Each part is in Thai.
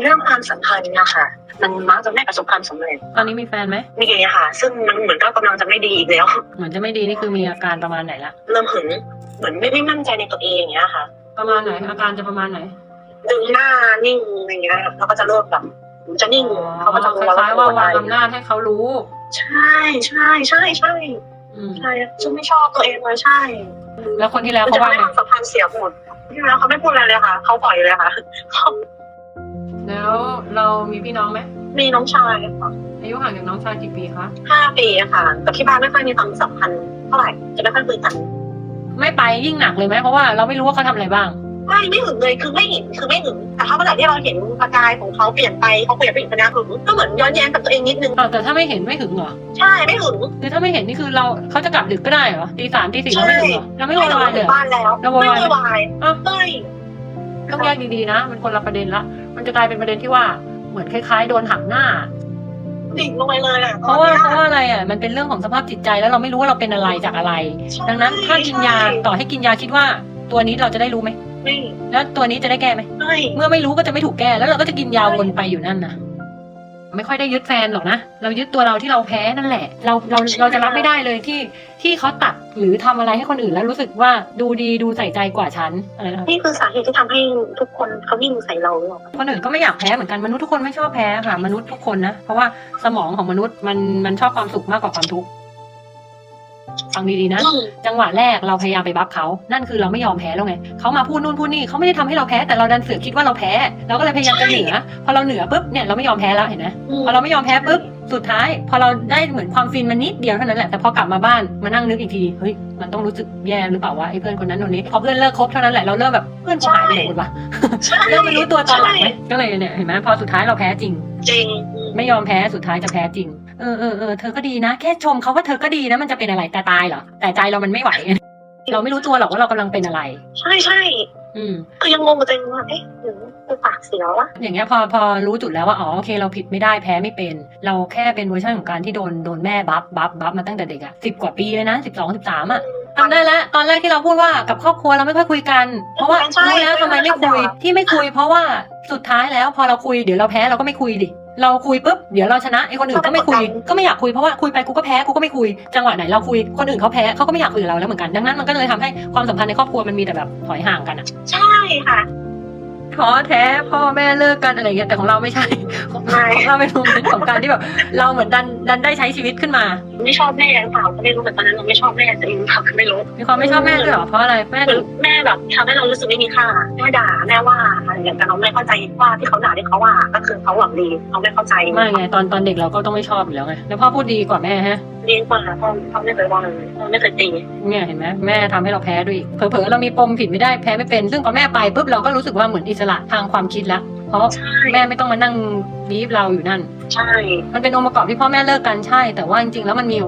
เรื่องความสัมพันธ์นะคะมันมักจะไม่ประสบความสำเร็จตอนนี้มีแฟนไหมมีค่ะ ซึ่งมันเหมือนก็กำลังจะไม่ดีอีกแล้ว เหมือนจะไม่ดีนี่คือมีอาการประมาณไหนละเริ่มหึงเหมือนไม่ไม่มั่นใจในตัวเองอย่างเงี้ยค่ะ ประมาณไหนอาการจะประมาณไหนดึงหน้านิ่งอย่างเงี้ยแล้วก็จะเริ่มแบบจะนิ่งเขาก็จะครู้แล้วล้ายๆว่าวางเรอำนาจให้เขารู้ ใช่ใช่ใช่ใช่อืมใช่ฉันไม่ชอบตัวเองเลยใช่แล้วคนที่แล้วมันเขาจะว่าไม่ไงความสัมพันธ์เสียหมดที่แล้วเขาไม่พูดอะไรเลยค่ะเขาปล่อยเลยค่ะเขา แล้วเรามีพี่น้องไหมมีน้องชายค่ะอายุห่างจากน้องชายกี่ปีคะห้าปีอะค่ะกับที่บ้านไม่ค่อยมีความสัมพันธ์เท่าไหร่จะไม่ค่อยคุยกันไม่ไปยิ่งหนักเลยไหมเพราะว่าเราไม่รู้ว่าเขาทำอะไรบ้าง ไม่ไม่หึงเลยคือไม่เห็นคือไม่หึงแต่ถ้าเมื่อไหร่ที่เราเห็นประกายของเขาเปลี่ยนไปเขาเปลี่ยนไปอีกคนนึงหึงก็เหมือนย้อนแย้งกับตัวเองนิดนึงอ้าวแต่ถ้าไม่เห็นไม่หึงเหรอใช่ไม่หึงคือถ้าไม่เห็นนี่คือเราเขาจะกลับดึกก็ได้เหรอตีสามตีสี่เราไม่หึงเหรอเราไม่โวยวายเลยถึเหรอบ้านแล้วเราโวไม่ยวายโวยวายอ้าวไม่ ต้องแยกดีๆนะ มันคนละประเด็นละ มันจะกลายเป็นประเด็นที่ว่าเหมือนคล้ายๆ โดนหักหน้าดิ่งลงไปเลยอะเพราะว่าเพราะว่าอะไรอะมันเป็นเรื่องของสภาพจิตใจแล้วเราไม่รู้ว่าเราเป็นอะไรจากอะไรใช่ดังนั้นถ้ากินยาใช่ต่อให้กินยาคิดว่า ตัวนี้เราจะได้รู้ไหมไม่แล้วตัวนี้จะได้แก้ไหมไม่เมื่อไม่รู้ก็จะไม่ถูกแก้แล้วเราก็จะกินยาวนไปอยู่นั่นนะ ไม่ค่อยได้ยึดแฟนหรอกนะ เรายึดตัวเราที่เราแพ้นั่นแหละ เราเราเราจะรับไม่ได้เลยที่ที่เขาตัดหรือทำอะไรให้คนอื่นแล้วรู้สึกว่าดูดีดูใส่ใจกว่าฉันอะไรนะครับนี่คือสาเหตุที่ทำให้ทุกคนเขาวิ่งใส่เราหรอกคนอื่นก็ไม่อยากแพ้เหมือนกันมนุษย์ทุกคนไม่ชอบแพ้ค่ะ มนุษย์ทุกคนนะ เพราะว่าสมองของมนุษย์มันมันชอบความสุขมากกว่าความทุกข์ ฟังดีๆนะอืมจังหวะแรกเราพยายามไปบัฟเขา นั่นคือเราไม่ยอมแพ้แล้วไงเขามาพูดนู่นพูดนี่เขาไม่ได้ทำให้เราแพ้แต่เราดันเสือกคิดว่าเราแพ้เราก็เลยพยายามจะเหนือพอเราเหนือปุ๊บเนี่ยเราไม่ยอมแพ้แล้วเห็นไหมพอเราไม่ยอมแพ้ปุ๊บสุดท้าย พอเราได้เหมือนความฟินมันนิดเดียวเท่านั้นแหละแต่พอกลับมาบ้านมานั่งนึกอีกทีเฮ้ยมันต้องรู้สึกแย่หรือเปล่าวะไอ้เพื่อนคนนั้นคนนี้พอเพื่อนเลิกคบเท่านั้นแหละเราเริ่มแบบเพื่อนกูหายไปไหนหมดวะใช่เริ่มมารู้ตัวตอนหลังไหมก็เลยเนี่ยเห็นไหมพอสุดท้ายเราแพ้จริง จริง ไม่ยอมแพ้สุดท้ายจะแพ้จริง เออเออเออเธอก็ดีนะ แค่ชมเขาว่าเธอก็ดีนะมันจะเป็นอะไรแต่ตายเหรอแต่ใจเรามันไม่ไหวไงเราไม่รู้ตัวหรอกว่าเรากำลังเป็นอะไร ใช่ใช่อืมคือยังงงกับตัวเองว่าเอ๊ะหรือกูปากเสียววะอย่างเงี้ยพอพอรู้จุดแล้วว่าอ๋อโอเค เราผิดไม่ได้แพ้ไม่เป็น เราแค่เป็นเวอร์ชันของการที่โดนโดนแม่บัฟบัฟบัฟมาตั้งแต่เด็กอะสิบกว่าปีเลยนะสิบสองสิบสามอะ จำได้แล้วตอนแรกที่เราพูดว่ากับครอบครัวเราไม่ค่อยคุยกัน เพราะว่ารู้แล้วทำไมไม่คุยที่ไม่คุย เพราะว่าสุดท้ายแล้วพอเราคุยเดี๋ยวเราแพ้เราก็ไม่คุยดิ เราคุยปุ๊บเดี๋ยวเราชนะไอ้คนอื่นก็ไม่คุย ก็ไม่อยากคุยเพราะว่าคุยไปกูก็แพ้กูก็ไม่คุยจังหวะไหนเราคุยคนอื่นเขาแพ้เขาก็ไม่อยากคุยกับเราแล้วเหมือนกันดังนั้นมันก็เลยทำให้ความสัมพันธ์ในครอบครัวมันมีแต่แบบถอยห่างกันอะใช่ค่ะ ท้อแท้พ่อแม่เลิกกันอะไรเงี้ยแต่ของเราไม่ใช่ของไม่เราเป็นโมเมนต์ของการที่แบบเราเหมือนดันดันได้ใช้ชีวิตขึ้นมา ไม่ชอบแม่หรือเปล่าก็ไม่รู้แต่ตอนนั้นเราไม่ชอบแม่ตัวเองหรือเปล่าก็ไม่รู้มีความไม่ชอบแม่ด้วยเหรอเพราะอะไรแม่เหมืดูอนแม่แบบทำให้เรารู้สึกไม่มีค่าแม่ด่าแม่ว่าอะไรอย่างเงี้ยแต่เราไม่เข้าใจว่าที่เขาด่าที่เขาว่าก็คือเขาหวังดีเขาไม่เข้าใจไม่ไงตอนตอนเด็กเราก็ต้องไม่ชอบอยู่แล้วไงแล้วพ่อพูดดีกว่าแม่ฮะ เลี้ยงมาเขาเขาไม่เคยว่าเลยเขาไม่เคยตีเนี่ยเห็นไหมแม่ทำให้เราแพ้ด้วยอีกเผลอๆเรามีปมผิดไม่ได้แพ้ไม่เป็น ซึ่งพอแม่ไปปุ๊บเราก็รู้สึกว่าเหมือนอิสระทางความคิดแล้วเพราะใช่แม่ไม่ต้องมานั่งบีบเราอยู่นั่น ใช่ มันเป็นองค์ประกอบที่พ่อแม่เลิกกันใช่ แต่ว่าจริงๆแล้วมันมี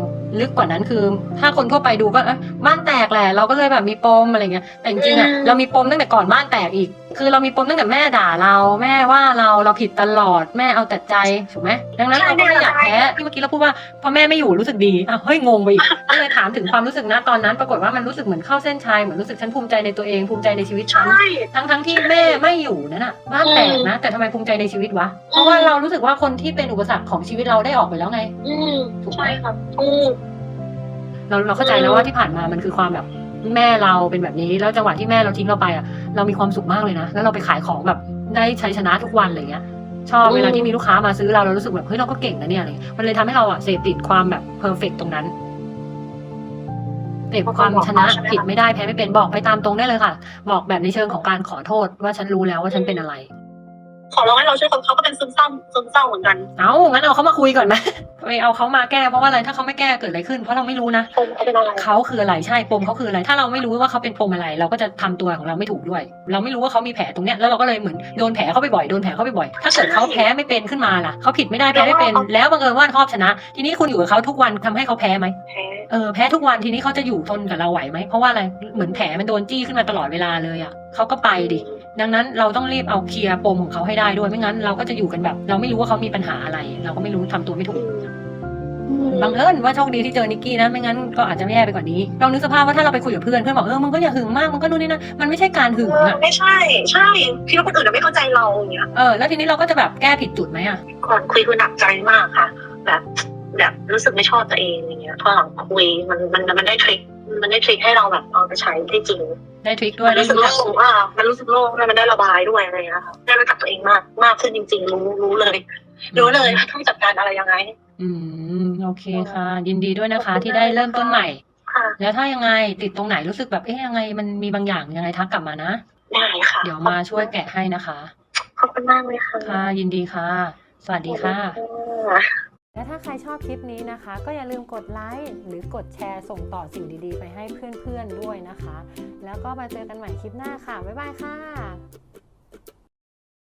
ลึกกว่านั้นคือ ถ้าคนทั่วไปดูก็เอ๊ะบ้านแตกแหละเราก็เลยแบบมีปมอะไรเงี้ยแต่จริงๆอะเรามีปมตั้งแต่ก่อนบ้านแตกอีกคือเรามีปมตั้งแต่แม่ด่าเราแม่ว่าเราเราผิดตลอดแม่เอาแต่ใจถูกไหมดังนั้นเราก็ไม่อยากแพ้ที่เมื่อกี้เราพูดว่าพอแม่ไม่อยู่รู้สึกดีอ้าวเฮ้ยงงไปอีกก็เลยถามถึงความรู้สึกนะตอนนั้น ปรากฏว่ามันรู้สึกเหมือนเข้าเส้นชัยเหมือนรู้สึกฉันภูมิใจในตัวเองภูมิใจในชีวิตฉัน ใช่ ทั้งทั้งที่แม่ไม่อยู่นั่นน่ะบ้านแตกนะ แต่ทำไมภูมิใจในชีวิตวะ เพราะว่าเรารู้สึกว่าคนที่เป็นอุปสรรคของชีวิตเราได้ออกไปแล้วไง อืมถูกไหม ใช่ครับถูกเราเราเข้าใจแล้วว่าที่ผ่านมามันคือความแบบ แม่เราเป็นแบบนี้แล้วจังหวะที่แม่เราทิ้งเราไปอะเรามีความสุขมากเลยนะ แล้วเราไปขายของแบบได้ชัยชนะทุกวันอะไรเงี้ยชอบเวลาที่มีลูกค้ามาซื้อเราเรารู้สึกแบบเฮ้ยเราก็เก่งนะเนี่ยอะไรเงี้ยมันเลยทำให้เราอะเสพติดความแบบเพอร์เฟกตรงนั้นเสพความชนะผิดไม่ได้แพ้ไม่เป็นบอกไปตามตรงได้เลยค่ะ บอกแบบในเชิงของการขอโทษว่าฉันรู้แล้วว่าฉันเป็นอะไร ขอร้องให้เราช่วยเขาเขาก็เป็นซึมเศร้าซึมเศร้าเหมือนกันเอางั้นเอาเขามาคุยก่อนไหมไปเอาเขามาแก้เพราะว่าอะไรถ้าเขาไม่แก้เกิดอะไรขึ้น เพราะเราไม่รู้นะปมเขาเป็นอะไรเขาคืออะไรใช่ปมเขาคืออะไร ถ้าเราไม่รู้ว่าเขาเป็นปมอะไร เราก็จะทำตัวของเราไม่ถูกด้วย เราไม่รู้ว่าเขามีแผลตรงเนี้ยแล้วเราก็เลยเหมือนโดนแผลเขาไปบ่อยโดนแผลเขาไปบ่อยถ้าเกิดเขาแพ้ไม่เป็นขึ้นมาล่ะเขาผิดไม่ได้แพ้ไม่เป็นแล้วบังเอิญว่าครอบชนะ ทีนี้คุณอยู่กับเขาทุกวันทำให้เขาแพ้ไหม แพ้เออแพ้ทุกวันทีนี้เขาจะอยู่ทนกับเราไหวไหมเพราะว่าอะไรเหมือนแผลมันโดนจี้ขึ้นมาตลอดเวลาเลยอะเขาก็ไปดิ ดังนั้นเราต้องรีบเอาเคลียร์ปมของเขาให้ได้ด้วยไม่งั้น เราก็จะอยู่กันแบบ เราไม่รู้ว่าเขามีปัญหาอะไร เราก็ไม่รู้ทำตัวไม่ถูกอบังเอิญว่าโชคดีที่เจอนิกกี้นะไม่งั้นก็อาจจะแย่ไปกว่านี้ลองนึกสภาพว่าถ้าเราไปคุยกับเพื่อนเพื่อนบอกเออมึงก็อย่าหึงมากมึงก็นู่นนี่นะมันไม่ใช่การหึงอะไม่ใช่ ใช่คิดว่าคนอื่นไม่เข้าใจเราอย่างเงี้ยเออแล้วทีนี้เราก็จะแบบแก้ผิดจุดไหมอะก่อนคุยคือหนักใจมากค่ะ แบบแบบรู้สึกไม่ชอบตัวเองอย่างเงี้ยพอหลังคุยมันมันมันได้ทริคมันได้ทริคให้เราแบบเอาไปใช้ได้จริง ได้ทริคด้วมัยนได้รู้สึกรู้จัโล่กงอ่ามันรู้สึกโล่งแล้วมันได้ระบายด้วยอะไรเงี้ยค่ะได้รู้จักตัวเองมากมากขึ้นจริง ๆ รู้รู้เลยรู้เลยว่าต้องจัดการอะไรยังไง อืมโอเคค่ะ ยินดีด้วยนะคะ ที่ได้เริ่มต้นใหม่ ค่ะ แล้วถ้ายังไงติดตรงไหนรู้สึกแบบเอ๊ะยังไงมันมีบางอย่างยังไงทักกลับมานะ ได้ค่ะเดี๋ยวมาช่วยแกะให้นะคะ ขอบคุณมากเลยค่ะค่ะยินดีค่ะ สวัสดีค่ะ ค่ะ และถ้าใครชอบคลิปนี้นะคะ ก็อย่าลืมกดไลค์หรือกดแชร์ส่งต่อสิ่งดีๆ ไปให้เพื่อนๆด้วยนะคะ แล้วก็มาเจอกันใหม่คลิปหน้าค่ะ บ๊ายบายค่ะ